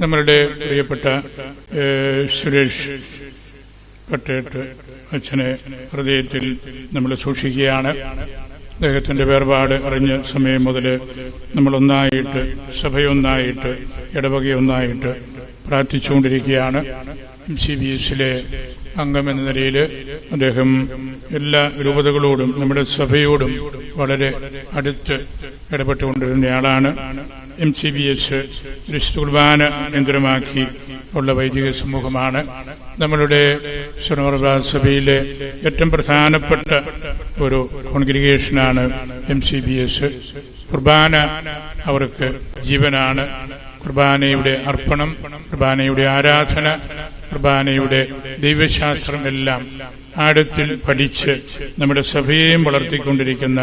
നമ്മളുടെ പ്രിയപ്പെട്ട സുരേഷ് കട്ടേട്ട് അച്ഛനെ ഹൃദയത്തിൽ നമ്മൾ സൂക്ഷിക്കുകയാണ്. അദ്ദേഹത്തിന്റെ വേർപാട് അറിഞ്ഞ സമയം മുതൽ നമ്മൾ ഒന്നായിട്ട് സഭയൊന്നായിട്ട് ഇടവകയൊന്നായിട്ട് പ്രാർത്ഥിച്ചുകൊണ്ടിരിക്കുകയാണ്. എം സി ബി എസിലെ അംഗം എന്ന നിലയിൽ അദ്ദേഹം എല്ലാ രൂപതകളോടും നമ്മുടെ സഭയോടും വളരെ അടുത്ത് ഇടപെട്ടുകൊണ്ടിരുന്നയാളാണ് എം സി ബി എസ് വിശുദ്ധ കുർബാന കേന്ദ്രമാക്കി ഉള്ള വൈദിക സമൂഹമാണ്. നമ്മളുടെ സഭയിലെ ഏറ്റവും പ്രധാനപ്പെട്ട ഒരു കോൺഗ്രിഗേഷനാണ് എം സി ബി എസ് കുർബാന അവർക്ക് ജീവനാണ്. കുർബാനയുടെ അർപ്പണം കുർബാനയുടെ ആരാധന കുർബാനയുടെ ദൈവശാസ്ത്രം എല്ലാം ആഴത്തിൽ പഠിച്ച് നമ്മുടെ സഭയെയും വളർത്തിക്കൊണ്ടിരിക്കുന്ന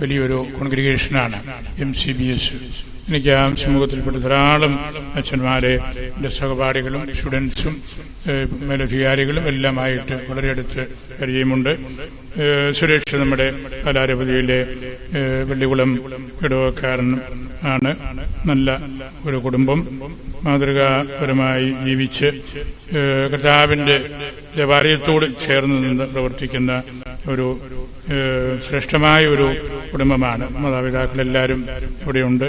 വലിയൊരു കോൺഗ്രിഗേഷനാണ് എം സി ബി എസ് എനിക്ക് ആ സമൂഹത്തിൽപ്പെട്ട ധാരാളം അച്ഛന്മാരെ എന്റെ സഹപാഠികളും സ്റ്റുഡൻസും മേലധികാരികളും എല്ലാമായിട്ട് വളരെ അടുത്ത് പരിചയമുണ്ട്. സുരേഷ് നമ്മുടെ കലാരപതിയിലെ വെള്ളികുളം ഇടവക്കാരൻ ആണ് നല്ല ഒരു കുടുംബം മാതൃകാപരമായി ജീവിച്ച് കർത്താവിന്റെ ദേവാലയത്തോട് ചേർന്ന് നിന്ന് പ്രവർത്തിക്കുന്ന ഒരു ശ്രേഷ്ഠമായ ഒരു കുടുംബമാണ്. മാതാപിതാക്കളെല്ലാവരും ഇവിടെയുണ്ട്.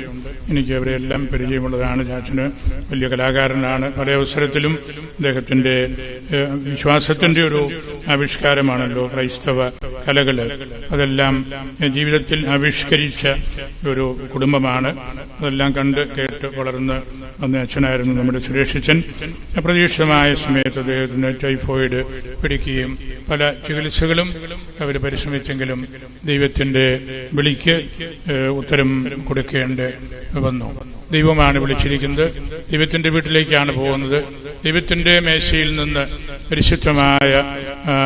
എനിക്ക് അവരെല്ലാം പരിചയമുള്ളതാണ്. ചാച്ചന് വലിയ കലാകാരനാണ്. പല അവസരത്തിലും അദ്ദേഹത്തിന്റെ വിശ്വാസത്തിന്റെ ഒരു ആവിഷ്കാരമാണല്ലോ ക്രൈസ്തവ കലകൾ. അതെല്ലാം ജീവിതത്തിൽ ആവിഷ്കരിച്ച ഒരു കുടുംബമാണ്. അതെല്ലാം കണ്ട് കേട്ട് വളർന്ന് വന്ന അച്ഛനായിരുന്നു നമ്മുടെ സുരേഷിച്ചൻ. അപ്രതീക്ഷിതമായ സമയത്ത് അദ്ദേഹത്തിന് ടൈഫോയിഡ് പിടിക്കുകയും പല ചികിത്സകളും അവർ പരിശ്രമിച്ചെങ്കിലും ദൈവത്തിന്റെ വിളിക്ക് ഉത്തരം കൊടുക്കേണ്ട വന്നു. ദൈവമാണ് വിളിച്ചിരിക്കുന്നത്. ദൈവത്തിന്റെ വീട്ടിലേക്കാണ് പോകുന്നത്. ദൈവത്തിന്റെ മേശയിൽ നിന്ന് പരിശുദ്ധമായ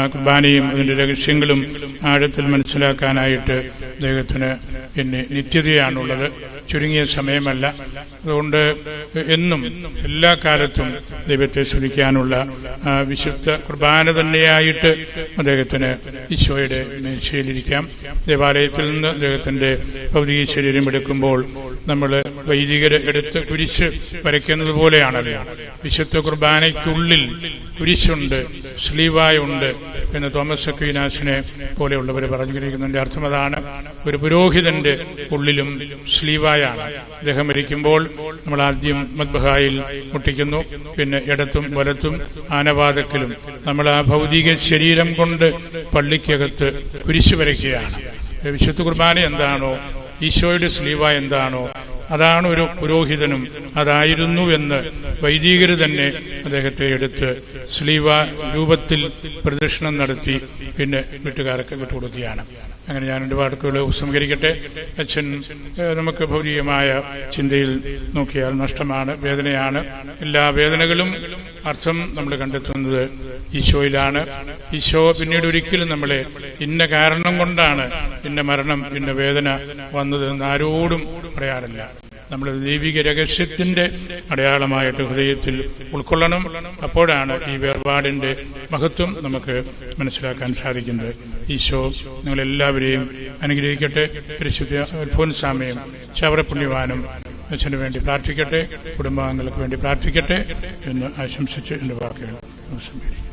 കുർബാനയും അതിന്റെ രഹസ്യങ്ങളും ആഴത്തിൽ മനസ്സിലാക്കാനായിട്ട് അദ്ദേഹത്തിന് പിന്നെ നിത്യതയാണുള്ളത്. ചുരുങ്ങിയ സമയമല്ല. അതുകൊണ്ട് എന്നും എല്ലാ കാലത്തും ദൈവത്തെ സ്മരിക്കാനുള്ള വിശുദ്ധ കുർബാന തന്നെയായിട്ട് അദ്ദേഹത്തിന് ഈശോയുടെ മേശയിലിരിക്കാം. ദേവാലയത്തിൽ നിന്ന് അദ്ദേഹത്തിന്റെ ഭൗതിക ശരീരം എടുക്കുമ്പോൾ നമ്മൾ വൈദികരെ എടുത്ത് കുരിശ് വരയ്ക്കുന്നത് പോലെയാണല്ലോ വിശുദ്ധ കുർബാനയ്ക്കുള്ളിൽ കുരിശുണ്ട്. സ്ലീവായുണ്ട് എന്ന് തോമസ് അക്വീനാസിനെ പോലെയുള്ളവർ പറഞ്ഞിരിക്കുന്നതിന്റെ അർത്ഥം അതാണ് ഒരു പുരോഹിതന്റെ ഉള്ളിലും സ്ലീവായാണ്. അദ്ദേഹം മരിക്കുമ്പോൾ നമ്മൾ ആദ്യം മദ്ബഹായിൽ മുട്ടിക്കുന്നു പിന്നെ ഇടത്തും വലത്തും ആനവാദക്കിലും നമ്മൾ ആ ഭൗതിക ശരീരം കൊണ്ട് പള്ളിക്കകത്ത് കുരിശു വരയ്ക്കുകയാണ്. വിശുദ്ധ കുർബാന എന്താണോ ഈശോയുടെ സ്ലീവ എന്താണോ അതാണ് ഒരു പുരോഹിതനും അതായിരുന്നു എന്ന് വൈദികർ തന്നെ അദ്ദേഹത്തെ എടുത്ത് സ്ലീവ രൂപത്തിൽ പ്രദർശനം നടത്തി പിന്നെ വീട്ടുകാർക്ക് വിട്ടുകൊടുക്കുകയാണ്. അങ്ങനെ ഞാൻ എന്റെ വാക്കുകൾ ഉപസംഹരിക്കട്ടെ അച്ഛൻ നമുക്ക് ഭൗതികമായ ചിന്തയിൽ നോക്കിയാൽ നഷ്ടമാണ് വേദനയാണ്. എല്ലാ വേദനകളും അർത്ഥം നമ്മൾ കണ്ടെത്തുന്നത് ഈശോയിലാണ്. ഈശോ പിന്നീട് ഒരിക്കലും നമ്മളെ ഇന്ന കാരണം കൊണ്ടാണ് ഇന്ന മരണം ഇന്ന വേദന വന്നത് എന്ന് ആരോടും പറയാറില്ല. നമ്മൾ ദൈവിക രഹസ്യത്തിന്റെ അടയാളമായിട്ട് ഹൃദയത്തിൽ ഉൾക്കൊള്ളണം. അപ്പോഴാണ് ഈ വേർപാടിന്റെ മഹത്വം നമുക്ക് മനസ്സിലാക്കാൻ സാധിക്കുന്നത്. ഈശോ നിങ്ങളെല്ലാവരെയും അനുഗ്രഹിക്കട്ടെ. പരിശുദ്ധ അൽഫോൻസാമയും ശവറപുണ്യവാനും അച്ഛന് വേണ്ടി പ്രാർത്ഥിക്കട്ടെ. കുടുംബാംഗങ്ങൾക്ക് വേണ്ടി പ്രാർത്ഥിക്കട്ടെ എന്ന് ആശംസിച്ച് എന്റെ വാക്കുകൾ ഉപസംഹരിക്കും